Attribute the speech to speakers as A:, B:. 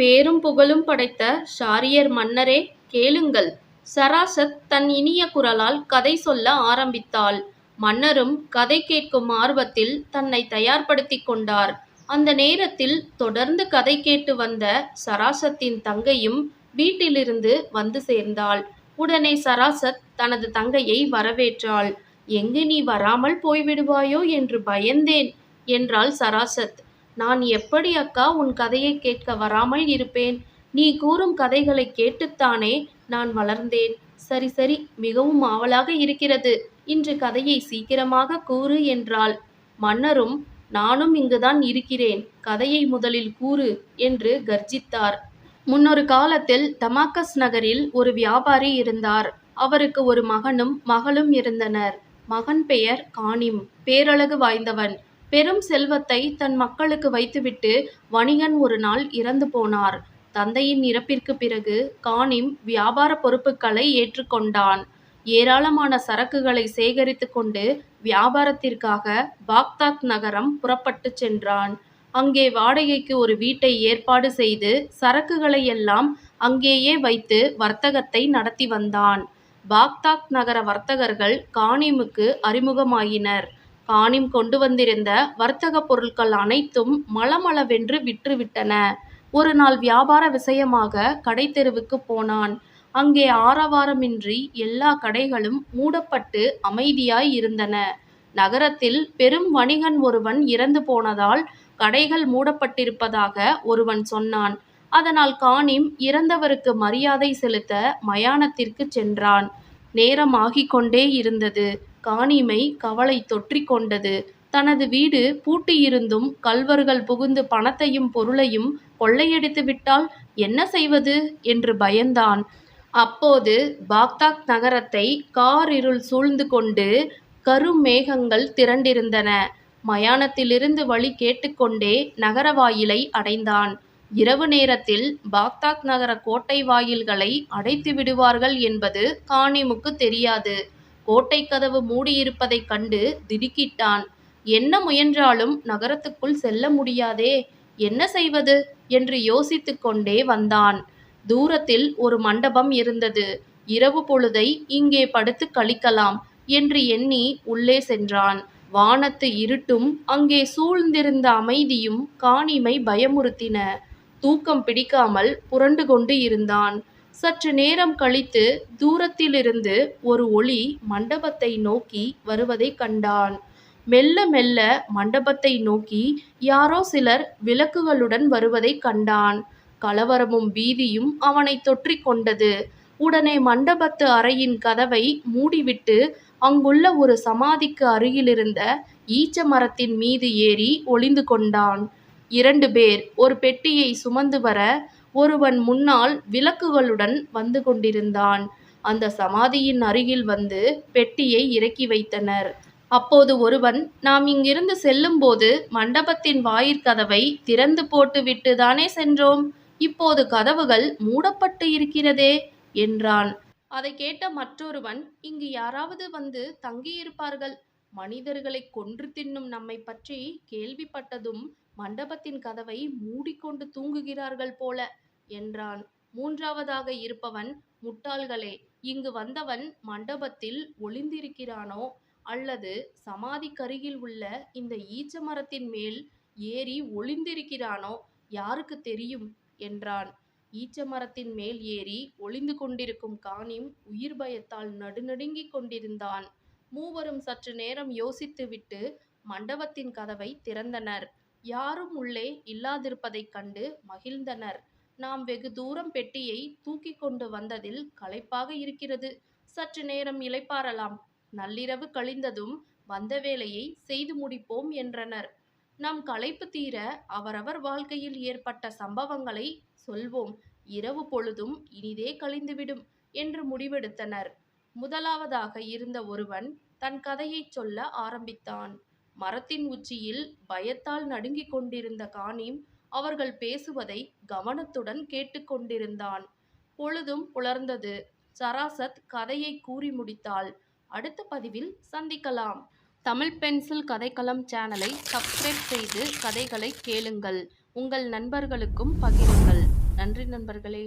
A: பேரும் புகழும் படைத்த ஷாரியர் மன்னரே கேளுங்கள் சராசத் தன் இனிய குரலால் கதை சொல்ல ஆரம்பித்தாள். மன்னரும் கதை கேட்கும் ஆர்வத்தில் தன்னை தயார்படுத்திக் கொண்டார். அந்த நேரத்தில் தொடர்ந்து கதை கேட்டு வந்த சராசத்தின் தங்கையும் வீட்டிலிருந்து வந்து சேர்ந்தாள். உடனே சராசத் தனது தங்கையை வரவேற்றாள். எங்கு நீ வராமல் போய்விடுவாயோ என்று பயந்தேன் என்றாள் சராசத். நான் எப்படி அக்கா உன் கதையைக் கேட்க வராமல் இருப்பேன். நீ கூறும் கதைகளைக் கேட்டுத்தானே நான் வளர்ந்தேன். சரி சரி மிகவும் ஆவலாக இருக்கிறது. இன்று கதையை சீக்கிரமாக கூறு என்றாள். மன்னரும் நானும் இங்குதான் இருக்கிறேன். கதையை முதலில் கூறு என்று கர்ஜித்தார். முன்னொரு காலத்தில் தமாக்கஸ் நகரில் ஒரு வியாபாரி இருந்தார். அவருக்கு ஒரு மகனும் மகளும் இருந்தனர். மகன் பெயர் கானிம். பேரழகு வாய்ந்தவன். பெரும் செல்வத்தை தன் மக்களுக்கு வைத்துவிட்டு வணிகன் ஒரு நாள் இறந்து போனார். தந்தையின் இறப்பிற்குப் பிறகு கானிம் வியாபார பொறுப்புகளை ஏற்றுக்கொண்டான் ஏராளமான சரக்குகளை சேகரித்து கொண்டு வியாபாரத்திற்காக பாக்தாத் நகரம் புறப்பட்டுச் சென்றான். அங்கே வாடகைக்கு ஒரு வீட்டை ஏற்பாடு செய்து சரக்குகளை எல்லாம் அங்கேயே வைத்து வர்த்தகத்தை நடத்தி வந்தான். பாக்தாக் நகர வர்த்தகர்கள் கானிமுக்கு அறிமுகமாயினர். கானிம் கொண்டு வந்திருந்த வர்த்தகப் பொருட்கள் அனைத்தும் மளமளவென்று விற்றுவிட்டன. ஒரு நாள் வியாபார விஷயமாக கடைத்தெருவுக்குப் போனான். அங்கே ஆரவாரமின்றி எல்லா கடைகளும் மூடப்பட்டு அமைதியாய் இருந்தன. நகரத்தில் பெரும் வணிகன் ஒருவன் இறந்து போனதால் கடைகள் மூடப்பட்டிருப்பதாக ஒருவன் சொன்னான். அதனால் கானிம் இறந்தவருக்கு மரியாதை செலுத்த மயானத்திற்குச் சென்றான். நேரம் ஆகிக் கொண்டே இருந்தது. காணிமை கவலை தொற்றிக் கொண்டது. தனது வீடு பூட்டியிருந்தும் கள்வர்கள் புகுந்து பணத்தையும் பொருளையும் கொள்ளையடித்து விட்டால் என்ன செய்வது என்று பயந்தான். அப்போது பாக்தாக் நகரத்தை காரிருள் சூழ்ந்து கொண்டு கருமேகங்கள் திரண்டிருந்தன. மயானத்திலிருந்து வழி கேட்டுக்கொண்டே நகர வாயிலை அடைந்தான். இரவு நேரத்தில் பாக்தாக் நகரக் கோட்டை வாயில்களை அடைத்து விடுவார்கள் என்பது காணிமுக்கு தெரியாது. கோட்டைக் கதவு மூடியிருப்பதைக் கண்டு திடுக்கிட்டான். என்ன முயன்றாலும் நகரத்துக்குள் செல்ல முடியாதே. என்ன செய்வது? என்று யோசித்து கொண்டே வந்தான். தூரத்தில் ஒரு மண்டபம் இருந்தது. இரவு பொழுதை இங்கே படுத்துக் கழிக்கலாம் என்று எண்ணி உள்ளே சென்றான். வானத்து இருட்டும் அங்கே சூழ்ந்திருந்த அமைதியும் காணிமை பயமுறுத்தின. தூக்கம் பிடிக்காமல் புரண்டு கொண்டு இருந்தான். சற்று நேரம் கழித்து தூரத்திலிருந்து ஒரு ஒளி மண்டபத்தை நோக்கி வருவதைக் கண்டான். மெல்ல மெல்ல மண்டபத்தை நோக்கி யாரோ சிலர் விளக்குகளுடன் வருவதைக் கண்டான். கலவரமும் பீதியும் அவனைத் தொற்றிக் கொண்டது. உடனே மண்டபத்து அறையின் கதவை மூடிவிட்டு அங்குள்ள ஒரு சமாதிக்கு அருகிலிருந்த ஈச்ச மரத்தின் மீது ஏறி ஒளிந்து கொண்டான். இரண்டு பேர் ஒரு பெட்டியை சுமந்து வர ஒருவன் முன்னால் விளக்குகளுடன் வந்து கொண்டிருந்தான். அந்த சமாதியின் அருகில் வந்து பெட்டியை இறக்கி வைத்தனர். அப்போது ஒருவன் நாம் இங்கிருந்து செல்லும்போது மண்டபத்தின் வாயிற்கதவை திறந்து போட்டுவிட்டு தானே சென்றோம். இப்போது கதவுகள் மூடப்பட்டு இருக்கிறதே என்றான். அதைக் கேட்ட மற்றொருவன் இங்கு யாராவது வந்து தங்கியிருப்பார்கள். மனிதர்களை கொன்று தின்னும் நம்மைப் பற்றி கேள்விப்பட்டதும் மண்டபத்தின் கதவை மூடிக்கொண்டு தூங்குகிறார்கள் போல என்றான். மூன்றாவதாக இருப்பவன் முட்டாள்களே இங்கு வந்தவன் மண்டபத்தில் ஒளிந்திருக்கிறானோ அல்லது சமாதிக்கருகில் உள்ள இந்த ஈச்ச மரத்தின் மேல் ஏறி ஒளிந்திருக்கிறானோ யாருக்கு தெரியும் என்றான். ஈச்ச மரத்தின் மேல் ஏறி ஒளிந்து கொண்டிருக்கும் காணிம் உயிர் பயத்தால் நடுநடுங்கிக் கொண்டிருந்தான். மூவரும் சற்று நேரம் யோசித்துவிட்டு மண்டபத்தின் கதவை திறந்தனர். யாரும் உள்ளே இல்லாதிருப்பதைக் கண்டு மகிழ்ந்தனர். நாம் வெகு தூரம் பெட்டியைத் தூக்கி கொண்டு வந்ததில் களைப்பாக இருக்கிறது. சற்று நேரம் இளைப்பாறலாம். நள்ளிரவு கழிந்ததும் வந்த வேலையை செய்து முடிப்போம் என்றனர். நம் களைப்பு தீர அவரவர் வாழ்க்கையில் ஏற்பட்ட சம்பவங்களை சொல்வோம். இரவு பொழுதும் இனிதே கழிந்துவிடும் என்று முடிவெடுத்தனர். முதலாவதாக இருந்த ஒருவன் தன் கதையைச் சொல்ல ஆரம்பித்தான். மரத்தின் உச்சியில் பயத்தால் நடுங்கிக் கொண்டிருந்த காணிம் அவர்கள் பேசுவதை கவனத்துடன் கேட்டுக்கொண்டிருந்தான் பொழுதும் புலர்ந்தது. சராசத் கதையைக் கூறி முடித்தாள். அடுத்த பதிவில் சந்திக்கலாம். தமிழ் பென்சில் கதைக்களம் சேனலை சப்ஸ்கிரைப் செய்து கதைகளைக் கேளுங்கள். உங்கள் நண்பர்களுக்கும் பகிருங்கள். நன்றி நண்பர்களே